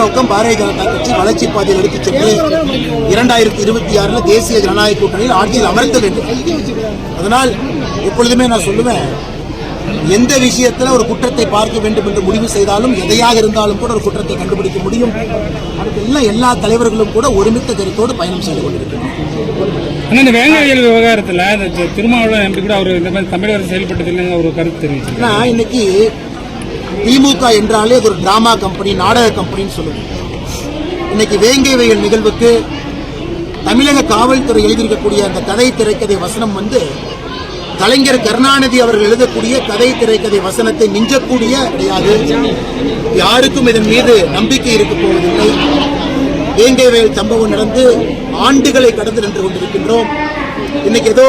பக்கம் பாரதிய ஜனதா கட்சி வளர்ச்சி பாதையில் எடுத்துச் சென்று இரண்டாயிரத்தி இருபத்தி ஆறுல தேசிய ஜனநாயக கூட்டணியில் ஆட்சியில் அமர்த்த வேண்டும். அதனால் எப்பொழுதுமே நான் சொல்லுவேன் எந்த விஷயத்துல ஒரு குற்றத்தை பார்க்க வேண்டும் என்று முடிவு செய்தாலும் எதையாக இருந்தாலும் கூட ஒரு குற்றத்தை கண்டுபிடிக்க முடியும். அதுக்கெல்லாம் எல்லா தலைவர்களும் கூட ஒருமித்த கருத்தோடு பயணம் செய்து கொண்டிருக்கிறார் இந்த வேங்கையல் விவகாரத்துல திருமாவளவன் எம்பி கூட அவர் இந்த மாதிரி தமிழக அரசு செயல்பட்டதில்லை ஒரு கருத்து தெரிவிச்சு ஏன்னா இன்னைக்கு திமுக என்றாலே ஒரு டிராமா கம்பெனி நாடக கம்பெனின்னு சொல்லுவோம். இன்னைக்கு வேங்கை வயல் நிகழ்வுக்கு தமிழக காவல்துறை எழுதியிருக்கக்கூடிய அந்த கதை திரைக்கதை வசனம் வந்து கலைஞர் கருணாநிதி அவர்கள் எழுதக்கூடிய கதை திரைக்கதை வசனத்தை மிஞ்சக்கூடிய கிடையாது யாருக்கும் இதன் மீது நம்பிக்கை இருக்க போவதில்லை. வேங்கை வயல் சம்பவம் நடந்து ஆண்டுகளை கடந்து நின்று கொண்டிருக்கின்றோம். இன்னைக்கு ஏதோ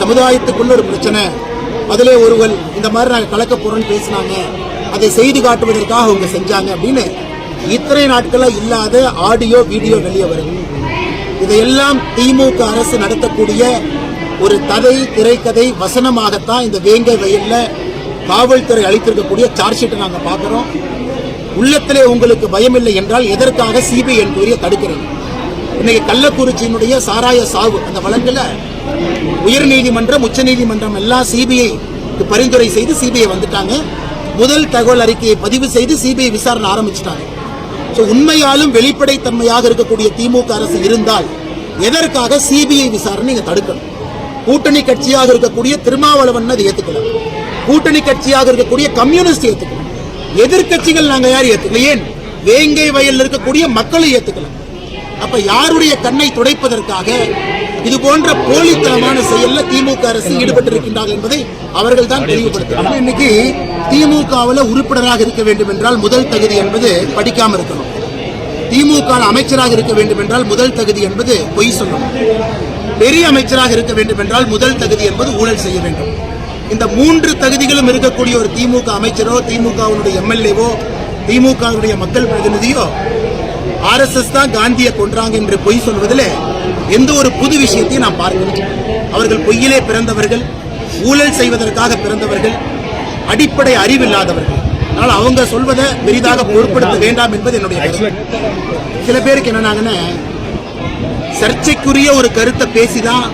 சமுதாயத்துக்குள்ள ஒரு பிரச்சனை. அதிலே ஒருவர் இந்த மாதிரி நாங்கள் கலக்க போறோம்னு பேசினாங்க அதை செய்து காட்டுவதற்காக அவங்க செஞ்சாங்க அப்படின்னு இத்தனை நாட்களாக இல்லாத ஆடியோ வீடியோ வெளியே வருது. இதையெல்லாம் திமுக அரசு நடத்தக்கூடிய ஒரு கதை திரைக்கதை வசனமாகத்தான் இந்த வேங்கை வயல்ல காவல்துறை அளித்திருக்கக்கூடிய சார்ஜ் ஷீட்டை நாங்கள் பார்க்குறோம். உள்ளத்திலே உங்களுக்கு பயமில்லை என்றால் எதற்காக சிபிஐ என்கொயரியை தடுக்கிறேன்? இன்னைக்கு கள்ளக்குறிச்சியினுடைய சாராய சாவு அந்த வழக்குல உயர்நீதிமன்றம் உச்சநீதிமன்றம் எல்லாம் சிபிஐ பரிந்துரை செய்து சிபிஐ வந்துட்டாங்க. முதல் தகவல் அறிக்கையை பதிவு செய்து சிபிஐ விசாரணை ஆரம்பிச்சிட்டாங்க. ஸோ உண்மையாலும் வெளிப்படைத்தன்மையாக இருக்கக்கூடிய திமுக அரசு இருந்தால் எதற்காக சிபிஐ விசாரணை நீங்கள் தடுக்கணும்? கூட்டணி கட்சியாக இருக்கக்கூடிய திருமாவளவன் அதை ஏற்றுக்கலாம் கூட்டணி கட்சியாக இருக்கக்கூடிய கம்யூனிஸ்ட் ஏற்றுக்கலாம் எதிர்க்கட்சிகள் நாங்கள் யார் ஏற்றுக்கலாம் ஏன்? வேங்கை வயலில் இருக்கக்கூடிய மக்களை ஏத்துக்கலாம் அப்ப யாருடைய கண்ணை துடைப்பதற்காக இது போன்ற போலித்தனமான செயல்ல திமுக அரசு ஈடுபட்டிருக்கின்றார்கள் என்பதை அவர்கள் தான் தெளிவுபடுத்துகிறார்கள் இன்னைக்கு திமுகவில் உறுப்பினராக இருக்க வேண்டும் என்றால் முதல் தகுதி என்பது படிக்காம இருக்கணும். திமுக அமைச்சராக இருக்க வேண்டும் என்றால் முதல் தகுதி என்பது பொய் சொல்லணும். பெரிய அமைச்சராக இருக்க வேண்டும் என்றால் முதல் தகுதி என்பது ஊழல் செய்ய வேண்டும். இந்த மூன்று தகுதிகளும் இருக்கக்கூடிய ஒரு திமுக அமைச்சரோ திமுகவினுடைய எம்எல்ஏவோ திமுகவுடைய மக்கள் பிரதிநிதியோ ஆர்எஸ்எஸ் தான் காந்தியை கொன்றாங்க என்று பொய் சொல்வதில் எந்த ஒரு புது விஷயத்தையும் நான் பார்க்கிறேன் அவர்கள் பொய்யிலே பிறந்தவர்கள் ஊழல் செய்வதற்காக பிறந்தவர்கள் அடிப்படை அறிவில்லாதவர்கள். அதனால் அவங்க சொல்வதை பெரிதாக பொருட்படுத்த வேண்டாம் என்பது என்னுடைய சில பேருக்கு என்னன்னாங்கன்னா சர்ச்சைக்குரிய ஒரு கருத்தை பேசிதான்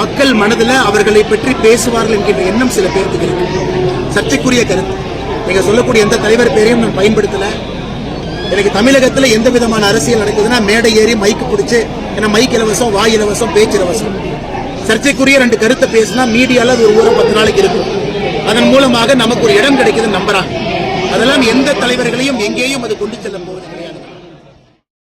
மக்கள் மனதில் அவர்களை பற்றி பேசுவார்கள் என்கின்ற எண்ணம் சில பேருக்கு இருக்கு. சர்ச்சைக்குரிய கருத்து. நீங்கள் சொல்லக்கூடிய எந்த தலைவர் பேரையும் நான் பயன்படுத்தலை. எனக்கு தமிழகத்தில் எந்த விதமான அரசியல் நடக்குதுன்னா மேடை ஏறி மைக்கு பிடிச்சி ஏன்னா மைக் இலவசம் வாய் இலவசம் பேச்சு இலவசம். சர்ச்சைக்குரிய ரெண்டு கருத்தை பேசினா மீடியாவில் அது ஒரு ஊரம் பத்து நாளைக்கு இருக்கும். அதன் மூலமாக நமக்கு ஒரு இடம் கிடைக்குதுன்னு நம்புறாங்க. அதெல்லாம் எந்த தலைவர்களையும் எங்கேயும் அது கொண்டு செல்லும் போது கிடையாது